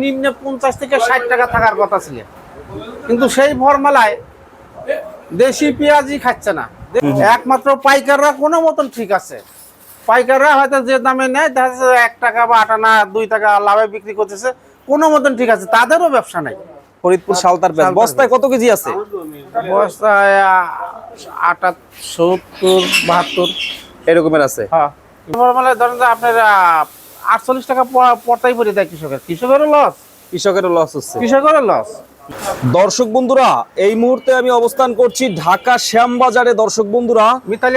নিম্নে পঞ্চাশ থেকে ষাট টাকা থাকার কথা ছিল। কিন্তু সেই ফর্মালায় দেশি পেঁয়াজই খাচ্ছে না। একমাত্র পাইকাররা কোনো মতন ঠিক আছে। পাইকাররা হয়তো যে দামে নেয় দেখা যাচ্ছে এক টাকা বা আট আনা দুই টাকা লাভে বিক্রি করতেছে কোনো মতন ঠিক আছে। তাদেরও ব্যবসা নাই। ফরিদপুর সালতার পেঁয়াজ বস্তায় কত কেজি আছে? বস্তায় আটাত্তর সত্তর বাহাত্তর। এরকমের আছে। হ্যাঁ। ফর্মালায় ধরেন আপনার আটচল্লিশ টাকা প- পড়তাই পড়ে দেয় কৃষকের। কৃষকেরও লস কৃষকেরও লস হচ্ছে। কৃষকেরও লস দর্শক বন্ধুরা এই মুহূর্তে আমি অবস্থান করছি ঢাকা শ্যামবাজারে। দর্শক বন্ধুরা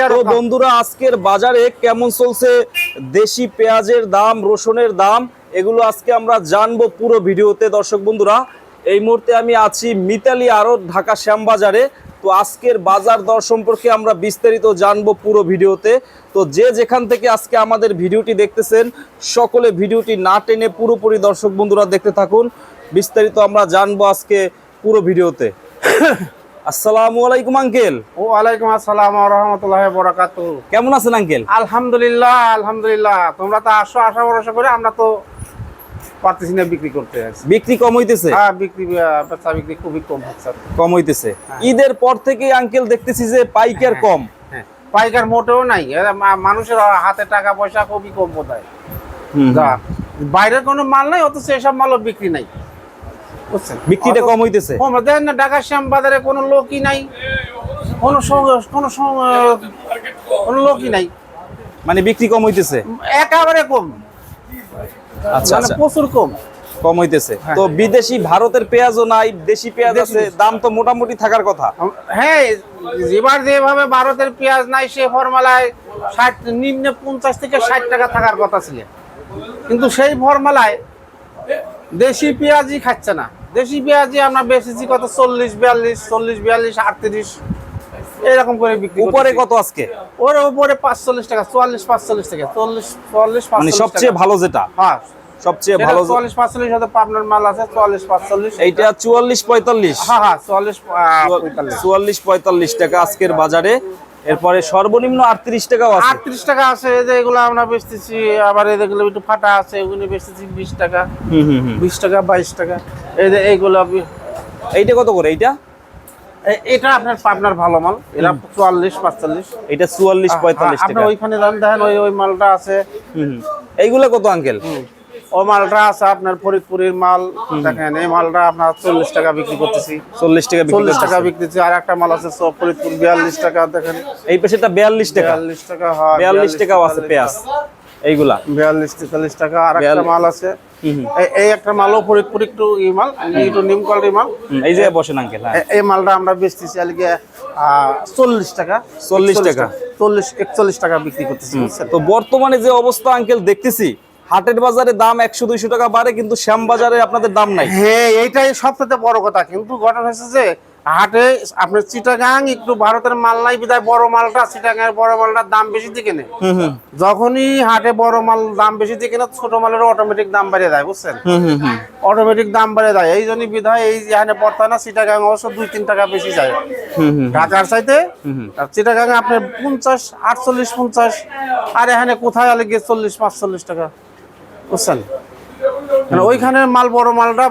তো বন্ধুরা আজকের বাজারে কেমন চলছে? দেশি পেঁয়াজের দাম রসুনের দাম এগুলো আজকে আমরা জানব পুরো ভিডিওতে। দর্শক বন্ধুরা এই মুহূর্তে আমি আছি মিতালি আরও ঢাকা শ্যামবাজারে। তো আজকের বাজার দর সম্পর্কে আমরা বিস্তারিত জানব পুরো ভিডিওতে। তো যে যেখান থেকে আজকে আমাদের ভিডিওটি দেখতেছেন সকলে ভিডিওটি না টেনে পুরোপুরি দর্শক বন্ধুরা দেখতে থাকুন। বিস্তারিত আমরা জানব আজকে পুরো ভিডিওতে। আসসালামু আলাইকুম আঙ্কেল। ও আলাইকুম আসসালাম রহমতুল্লাহ বরাকাত কেমন আছেন আঙ্কেল? আলহামদুলিল্লাহ আলহামদুলিল্লাহ। তোমরা তো আসো আশা ভরসা করে আমরা তো পারতেছি না বিক্রি করতে বিক্রি কম হইতেছে? হ্যাঁ বিক্রি বেচা বিক্রি খুবই কম হচ্ছে কম হইতেছে। ঈদের পর থেকে আঙ্কেল দেখতেছি যে পাইকার কম। হ্যাঁ। পাইকার মোটেও নাই। মানুষের হাতে টাকা পয়সা খুবই কম বোধ হয়। বাইরের কোনো মাল নাই অথচ এসব মালও বিক্রি নাই। বুঝছেন? বিক্রিটা কম হইতেছে? কম। দেখেন না ঢাকা শ্যাম বাজারে কোনো লোকই নাই। কোনো কোনো কোনো লোকই নাই। মানে বিক্রি কম হইতেছে? একেবারে কম। আচ্ছা আচ্ছা। প্রচুর কম। কম হইতেছে। তো বিদেশি ভারতের পেঁয়াজও নাই দেশি পেঁয়াজ আছে দাম তো মোটামুটি থাকার কথা। হ্যাঁ এবার যেভাবে ভারতের পেঁয়াজ নাই সে ফর্মালায় ষাট নিম্নে পঞ্চাশ থেকে ষাট টাকা থাকার কথা ছিল। কিন্তু সেই ফর্মালায় দেশি পেঁয়াজই খাচ্ছে না। দেশি পেঁয়াজই আমরা বেচেছি কত? চল্লিশ বিয়াল্লিশ চল্লিশ বিয়াল্লিশ আটত্রিশ এরকম করে বিক্রি উপরে কত আজকে? ওর উপরে পাঁচচল্লিশ টাকা চুয়াল্লিশ পাঁচচল্লিশ টাকা চল্লিশ চুয়াল্লিশ মানে সবচেয়ে ভালো যেটা? হ্যাঁ। সবচেয়ে ভালো চুয়াল্লিশ পাঁচচল্লিশ হয়তো পাবনার মাল আছে চুয়াল্লিশ পাঁচচল্লিশ। এইটা চুয়াল্লিশ পঁয়তাল্লিশ। হ্যাঁ হ্যাঁ চুয়াল্লিশ আহ, পঁয়তাল্লিশ। চুয়াল্লিশ পঁয়তাল্লিশ টাকা আজকের বাজারে। এরপরে সর্বনিম্ন আটত্রিশ টাকাও আছে। আটত্রিশ টাকা আছে এই যে এগুলো আমরা বেচতেছি আবার এগুলো একটু ফাটা আছে এগুলো বেচতেছি বিশ টাকা। হুম হুম হুম। বিশ টাকা বাইশ টাকা। এই যে এইগুলো এইটা কত করে? এইটা? এটা আপনার পাবনার ভালো মাল। এরা চুয়াল্লিশ পাঁচচল্লিশ। এটা চুয়াল্লিশ পঁয়তাল্লিশ আপনি ওইখানে দাম দেখেন ওই ওই মালটা আছে। এইগুলা কত আঙ্কেল? ও মালটা আছে আপনার ফরিদপুরের মাল। দেখেন এই মালটা আপনার চল্লিশ টাকা বিক্রি করতেছি। চল্লিশ টাকা চল্লিশ টাকা। বিক্রিছি আর একটা মাল আছে ফরিদপুর বিয়াল্লিশ টাকা দেখেন। এই পাশেটা বিয়াল্লিশ টাকা। বিয়াল্লিশ টাকা বিয়াল্লিশ টাকাও আছে পেঁয়াজ। এইগুলা? বিয়াল্লিশ তেতাল্লিশ টাকা আর একটা মাল আছে। এই- একটা মালও ফরিদপুর একটু ই মাল একটু নিম কোয়ালিটির মাল। এই যে বসেন আঙ্কেল হ্যাঁ। এই মালটা আমরা বেচতেছি আজকে চল্লিশ টাকা। 40 টাকা। চল্লিশ একচল্লিশ টাকা বিক্রি করতেছি তো বর্তমানে যে অবস্থা আঙ্কেল দেখতেছি হাটের বাজারে দাম একশো দুইশো টাকা বাড়ে কিন্তু শ্যাম বাজারে আপনাদের দাম নাই। হ্যাঁ এইটাই সবথেকে বড় কথা। কিন্তু ঘটনা হচ্ছে যে হাটে আপনার চিটাগাং একটু ভারতের মাল নাই বিদায় বড় মালটা চিটাগাং এর বড় মালটার দাম বেশি দিকে নেই যখনই হাটে বড় মাল দাম বেশি দিকে না ছোট মালের অটোমেটিক দাম বাড়িয়ে দেয় বুঝছেন? অটোমেটিক দাম বাড়িয়ে দেয় এই জন্যই বিধায় এই এখানে বর্তমানে চিটাগাং অবশ্য দুই তিন টাকা বেশি যায়। ঢাকার চাইতে আর চিটাগাং আপনার পঞ্চাশ আটচল্লিশ পঞ্চাশ আর এখানে কোথায় আলে গিয়ে চল্লিশ পাঁচচল্লিশ টাকা বুঝছেন? মানে ওইখানে মাল বড় মালটা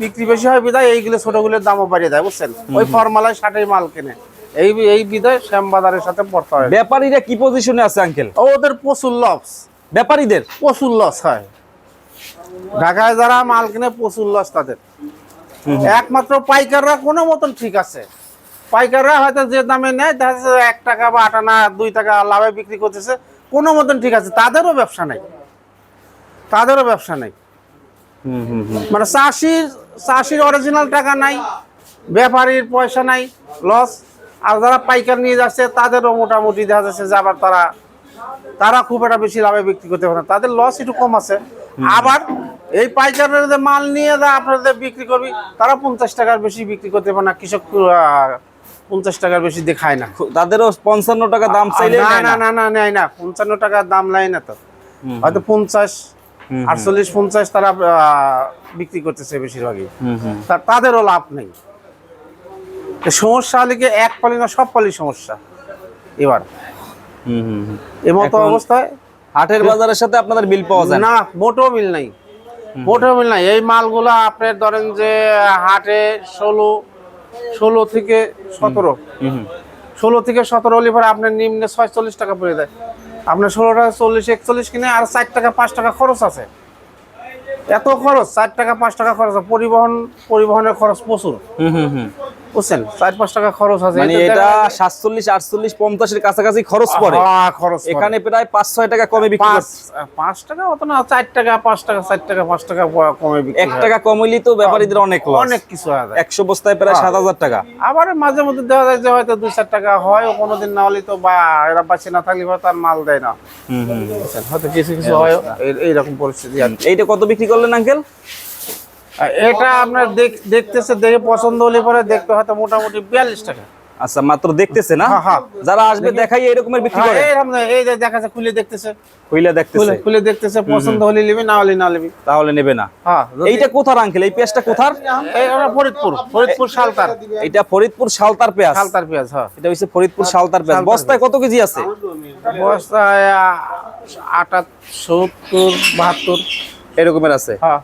বিক্রি বেশি হয় বিধায় এইগুলো ছোটগুলোর দামও বাড়িয়ে দেয় বুঝছেন? ওই ফরমালায় ষাটের মাল কেনে। এই এই বিধায় শ্যামবাজারের সাথে পড়তে হয়। ব্যাপারীরা কি পজিশনে আছে আঙ্কেল ওদের প্রচুর লস ব্যাপারীদের? প্রচুর লস হয়। ঢাকায় যারা মাল কিনে প্রচুর লস তাদের। একমাত্র পাইকাররা কোনো মতন ঠিক আছে। পাইকাররা হয়তো যে দামে নেয় দেখা যাচ্ছে এক টাকা বা আট আনা দুই টাকা লাভে বিক্রি করতেছে কোনো মতন ঠিক আছে। তাদেরও ব্যবসা নাই। তাদেরও ব্যবসা নেই। হুম হুম হুম। মানে চাষির চাষির অরিজিনাল টাকা নাই ব্যাপারীর পয়সা নাই লস আর যারা পাইকার নিয়ে যাচ্ছে তাদেরও মোটামুটি দেখা যাচ্ছে যে আবার তারা তারা খুব একটা বেশি লাভে বিক্রি করতে পারে তাদের লস একটু কম আছে। আবার এই পাইকারের যে মাল নিয়ে যা আপনাদের বিক্রি করবি তারা পঞ্চাশ টাকার বেশি বিক্রি করতে পারে না কৃষক পঞ্চাশ টাকার বেশি দেখায় না। তাদেরও পঞ্চান্ন টাকা দাম চাইলে না না না। না না নেয় না। পঞ্চান্ন টাকার দাম নেয় না তো। হয়তো পঞ্চাশ আটচল্লিশ পঞ্চাশ তারা বিক্রি করতেছে বেশিরভাগই। হুম, হুম। তা- তাদেরও লাভ নেই। সমস্যা হলে কি এক পালি না সব পালি সমস্যা। এবার। এমতো অবস্থায় হাটের বাজারের সাথে আপনাদের বিল পাওয়া যায় না? মোটেও মিল নাই। মোটেও মিল নাই। এই মালগুলা আপনার ধরেন যে হাটে ষোলো ষোলো থেকে সতেরো। ষোলো থেকে সতেরো হলে পরে আপনার নিম্নে ছয়চল্লিশ টাকা পড়ে যায়। আপনার ষোলো টাকা চল্লিশ, একচল্লিশ কিনে আর চার টাকা, পাঁচ টাকা খরচ আছে এত খরচ চার টাকা, পাঁচ টাকা খরচ, পরিবহন পরিবহনের খরচ প্রচুর। বুঝছেন চার পাঁচ টাকা খরচ আছে। মানে এটা সাতচল্লিশ আটচল্লিশ পঞ্চাশের কাছাকাছি খরচ পড়ে। হ্যাঁ, খরচ এখানে প্রায় পাঁচ ছয় টাকা কমে বিক্রি পাঁচ টাকা অত না চার টাকা পাঁচ টাকা চার টাকা পাঁচ টাকা কমে বিক্রি এক টাকা কম হইলেই তো ব্যাপারীদের অনেক অনেক কিছু হয়ে একশো বস্তায় প্রায় সাত হাজার টাকা। আবার মাঝে মধ্যে দেখা যায় যে হয়তো দুই চার টাকা হয় কোনোদিন না হলে তো বা এরা বাঁচে না থাকলে হয়তো তার মাল দেয় না। হুম হুম বুঝছেন? হয়তো কিছু কিছু হয় এইরকম পরিস্থিতি আর এইটা কত বিক্রি করলেন আঙ্কেল? আর এটা আপনার দেখতেছে দেখে পছন্দ হলে পরে দেখতে হয়তো মোটামুটি বিয়াল্লিশ টাকা। আচ্ছা মাত্র দেখতেছে না? হ্যাঁ, হ্যাঁ। যারা আসবে দেখাই এরকমের বিক্রি হ্যাঁ, করে? এই যে দেখা খুলে দেখতেছে। হইলে দেখতেছে। খুলে খুলে দেখতেছে পছন্দ হলে নিবি না হলে না নিবি। তাহলে নেবে না। এইটা কোথার আঙ্কেল এই পেঁয়াজটা কোথার? এই আমরা ফরিদপুর ফরিদপুর সালতার এটা ফরিদপুর সালতার পেঁয়াজ। সালতার পেঁয়াজ হ্যাঁ। এটা হচ্ছে ফরিদপুর সালতার পেঁয়াজ। বস্তায় কত কেজি আছে? বস্তায় আটাত্তর বাহাত্তর। এরকমের আছে। হ্যাঁ।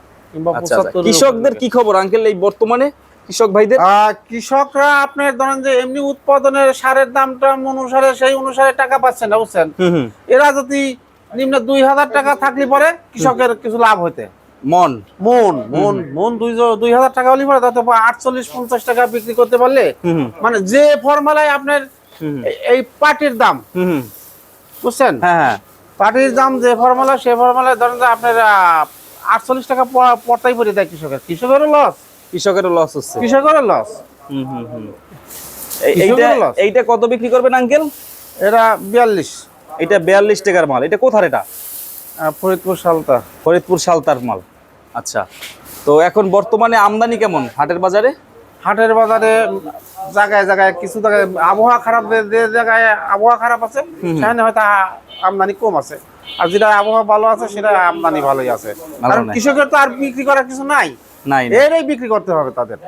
আচ্ছা আচ্ছা। কৃষকদের কি খবর আঙ্কেল এই বর্তমানে কৃষক ভাইদের? কৃষকরা আপনার ধরেন যে এমনি উৎপাদনের সারের দামটা অনুসারে সেই অনুসারে টাকা পাচ্ছেন না বুঝছেন এরা যদি নিম্ন দুই হাজার টাকা থাকলে পরে কৃষকের কিছু লাভ হইতে। মন। মন মন মন দুই দুই হাজার টাকা হলে পরে তাতে আটচল্লিশ পঞ্চাশ টাকা বিক্রি করতে পারলে মানে যে ফর্মালায় আপনার এই- পাটির দাম। বুঝছেন? হ্যাঁ হ্যাঁ। পাটির দাম যে ফর্মালা সে ফর্মালায় ধরেন যে আপনার আটচল্লিশ টাকা প- পড়তাই পড়ে দেয় কৃষকের। কৃষকেরও লস কৃষকেরও লস হচ্ছে। কৃষকেরও লস হুম হুম হুম। এইটা কত বিক্রি করবেন আঙ্কেল এরা বিয়াল্লিশ। এটা বিয়াল্লিশ টাকার মাল। এটা কোথার এটা? ফরিদপুর সালতা। ফরিদপুর সালতার মাল। আচ্ছা। তো এখন বর্তমানে আমদানি কেমন হাটের বাজারে? হাটের বাজারে জায়গায় জায়গায় কিছু জায়গায় আবহাওয়া খারাপ যে জায়গায় আবহাওয়া খারাপ আছে সেখানে হয়তো আমদানি কম আছে। আর যেটা আবহাওয়া ভালো আছে সেটা আমদানি ভালোই আছে। কারণ কৃষকের তো আর বিক্রি করার কিছু নাই। নাই এরাই বিক্রি করতে হবে তাদের।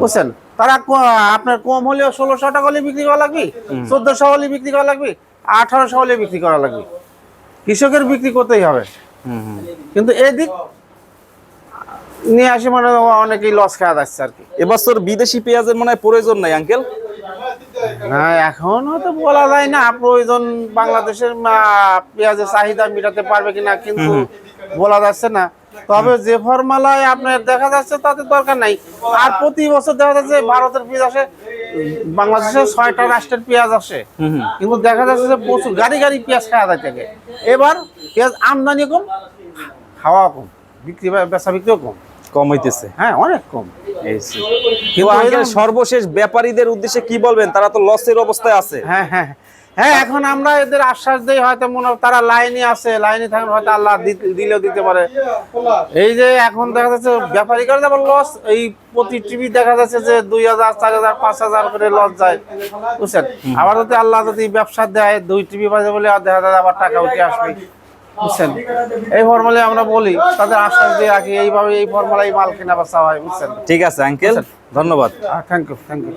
বুঝছেন? তারা আপনার কম হলেও ষোলোশো টাকা হলে বিক্রি করা লাগবে চোদ্দশো হলে বিক্রি করা লাগবে আঠারোশো হলে বিক্রি করা লাগবে। কৃষকের বিক্রি করতেই হবে। কিন্তু এদিক নিয়ে আসে মানে অনেকেই লস খাওয়া যাচ্ছে আর কি। এবছর বিদেশি পেঁয়াজের মনে হয় প্রয়োজন নাই আঙ্কেল? না এখন হয়তো বলা যায় না প্রয়োজন বাংলাদেশের পেঁয়াজের চাহিদা মেটাতে পারবে কিনা কিন্তু বলা যাচ্ছে না। তবে যে ফর্মালায় আপনার দেখা যাচ্ছে তাতে দরকার নাই। আর প্রতি বছর দেখা যাচ্ছে ভারতের পেঁয়াজ আসে বাংলাদেশের ছয়টা রাষ্ট্রের পেঁয়াজ আসে। কিন্তু দেখা যাচ্ছে যে প্রচুর গাড়ি গাড়ি পেঁয়াজ খাওয়া যায় থেকে। এবার পেঁয়াজ আমদানি কম খাওয়া কম বিক্রি বেচা বিক্রিও কম। কম হইতেছে। হ্যাঁ অনেক কম। সর্বশেষ ব্যাপারীদের উদ্দেশ্যে কি বলবেন? তারা তো লসের অবস্থায় আছে। হ্যাঁ হ্যাঁ হ্যাঁ এখন আমরা এদের আশ্বাস দেই হয়তো মনে তারা লাইনে আছে লাইনে থাকলে হয়তো আল্লাহ দিলেও দিতে পারে। এই যে এখন দেখা যাচ্ছে ব্যাপারী করে যেমন লস এই প্রতি টিভি দেখা যাচ্ছে যে দুই হাজার চার হাজার পাঁচ হাজার করে লস যায়। বুঝছেন? আবার যদি আল্লাহ যদি ব্যবসা দেয় দুই টিভি বাজে বলে আর দেখা যায় আবার টাকা উঠে আসবে। বুঝছেন? এই ফর্মালে আমরা বলি তাদের আশ্বাস দিয়ে রাখি এইভাবে এই ফর্মালাই মাল কেনা বেচা হয় বুঝছেন? ঠিক আছে আঙ্কেল ধন্যবাদ। Thank you thank you